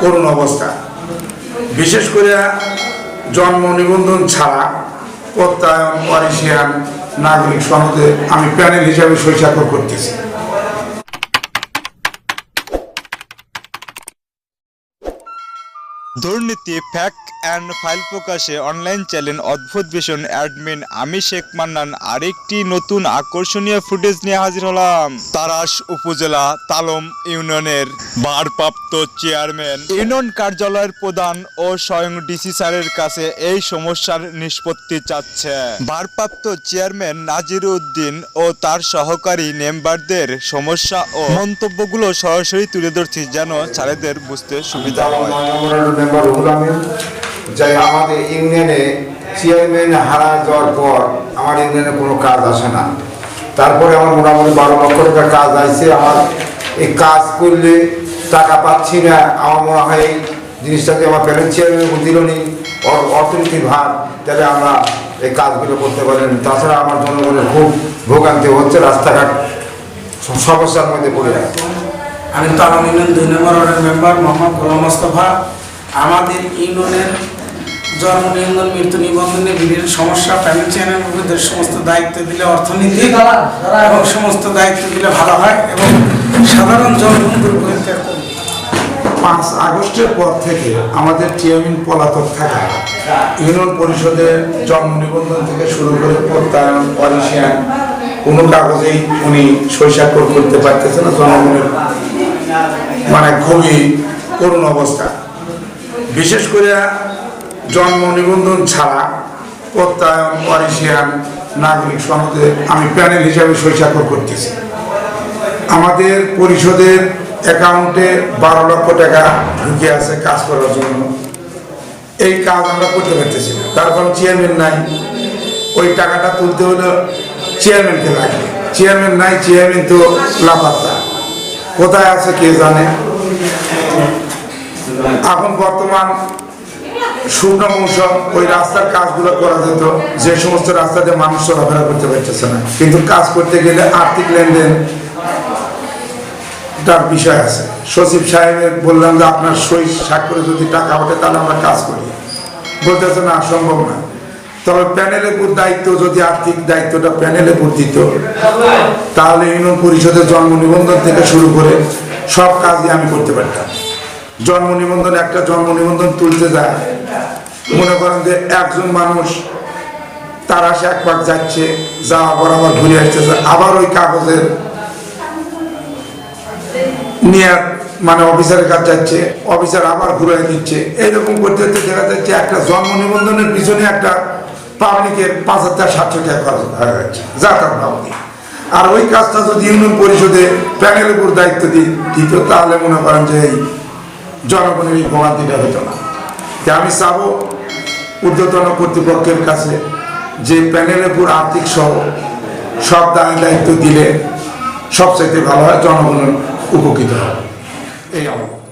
করুণ অবস্থা। বিশেষ করে জন্ম নিবন্ধন ছাড়া প্রত্যয়ন ওয়ারিশিয়ান নাগরিক সনদে আমি প্যানেল হিসাবে সইস্বাক্ষর করতেছি। দুর্নীতি ফ্যাক অ্যান্ড ফাইল প্রকাশে অনলাইন চ্যানেল অদ্ভুত ভীষণ অ্যাডমিন আমি শেখ মান্নান, আরেকটি নতুন আকর্ষণীয় ফুটেজ নিয়ে হাজির হলাম। তারাস উপজেলা, তালম ইউনিয়নের ভারপ্রাপ্ত চেয়ারম্যান। ইউনিয়ন কার্যালয়ের প্রধান ও স্বয়ং ডিসি স্যারের কাছে এই সমস্যার নিষ্পত্তি চাচ্ছে। ভারপ্রাপ্ত চেয়ারম্যান নাজির উদ্দিন ও তার সহকারী মেম্বারদের সমস্যা ও মন্তব্যগুলো সরাসরি তুলে ধরছি যেন ছেলেদের বুঝতে সুবিধা হয়। মেম্বার রুহুল আমিন, যাই আমাদের ইউনিয়নে চেয়ারম্যান হারা যাওয়ার পর আমার ইউনিয়নে কোনো কাজ আসে না। তারপরে আমার মোটামুটি বারো লক্ষ টাকা কাজ আসছে। আমার এই কাজ করলে টাকা পাচ্ছি না। আমার মনে হয় এই জিনিসটাকে আমার প্যারেন্ট চেয়ারম্যান দিল নি। অর- অর্থনীতির ভার, তাহলে আমরা এই কাজগুলো করতে পারেন তাছাড়া আমার জনগণের খুব ভোগান্তি হচ্ছে রাস্তাঘাট সমস্যার মধ্যে পড়ে আছে। আমি ইউনিয়ন দুই নম্বর মেম্বার মোহাম্মদ গোলাম মোস্তফা। আমাদের ইউনিয়নের জন্ম নিবন্ধন মৃত্যু নিবন্ধনে বিভিন্ন সমস্যা প্যানেল চ্যানেলগুলোদের সমস্ত দায়িত্ব দিলে অর্থনীতি এবং সমস্ত দায়িত্ব দিলে ভালো হয় এবং সাধারণ জনগণ পাঁচ আগস্টের পর থেকে আমাদের চেয়ারম্যান পলাতক থাকা ইউনিয়ন পরিষদের জন্ম নিবন্ধন থেকে শুরু করে প্রত্যয়ন অরিশিয়ান কোনো কাগজেই উনি সৈস্বাক্ষর করতে পারতেছে না জনগণের মানে খুবই করুণ অবস্থা। বিশেষ করে জন্ম নিবন্ধন ছাড়া প্রত্যয়ন অরিশিয়ান নাগরিক সনদে আমি প্যানেল হিসাবে সৈস্বাক্ষর করতেছি। আমাদের পরিষদের অ্যাকাউন্টে বারো লক্ষ টাকা ঢুকে আছে কাজ করার জন্য। এই কাজ আমরা করতে পারতেছি না। তার কারণ চেয়ারম্যান নাই। ওই টাকাটা তুলতে হলে চেয়ারম্যানকে লাগে। চেয়ারম্যান নাই চেয়ারম্যান তো লাপাত্তা। কোথায় আছে কে জানে? এখন বর্তমান শুকনো মৌসুম, ওই রাস্তার কাজগুলো করা যেত, যে সমস্ত রাস্তাতে মানুষ চলাফেরা করতে পারতেছে না। কিন্তু কাজ করতে গেলে আর্থিক লেনদেন তার বিষয় আছে। সচিব সাহেবের বললাম যে, আপনার সই স্বাক্ষরে যদি টাকা ওঠে, তাহলে আমরা কাজ করি। বলতেছে, না, সম্ভব না। তবে প্যানেলের উপর দায়িত্ব, যদি আর্থিক দায়িত্বটা প্যানেলের উপর দিত, তাহলে ইউনিয়ন পরিষদের জন্ম নিবন্ধন থেকে শুরু করে সব কাজই আমি করতে পারতাম। জন্ম নিবন্ধন একটা জন্ম নিবন্ধন তুলতে যায়। মনে করেন যে একজন মানুষ, তারা সে একবার যাচ্ছে যাওয়া বরাবর ঘুরে আসতেছে, আবার ওই কাগজের নিয়ে মানে অফিসারের কাছে যাচ্ছে, অফিসার আবার ঘুরে দিচ্ছে। এইরকম করতে করতে দেখা যাচ্ছে একটা জন্ম নিবন্ধনের পিছনে একটা পাবলিকের পাঁচ হাজার সাতশো টাকা খরচ হয়ে যাচ্ছে যাতায়াত বাবদে আর ওই কাজটা যদি ইউনিয়ন পরিষদে প্যানেলের উপর দায়িত্ব দিত, তাহলে মনে করেন যে এই জনগণের এই ভোগান্তিটা হতো না। আমি চাব ঊর্ধ্বতন কর্তৃপক্ষের কাছে যে প্যানেলের উপর আর্থিক সহ সব দায় দায়িত্ব দিলে সবচাইতে ভালো হয়, জনগণের উপকৃত হয় এই আমার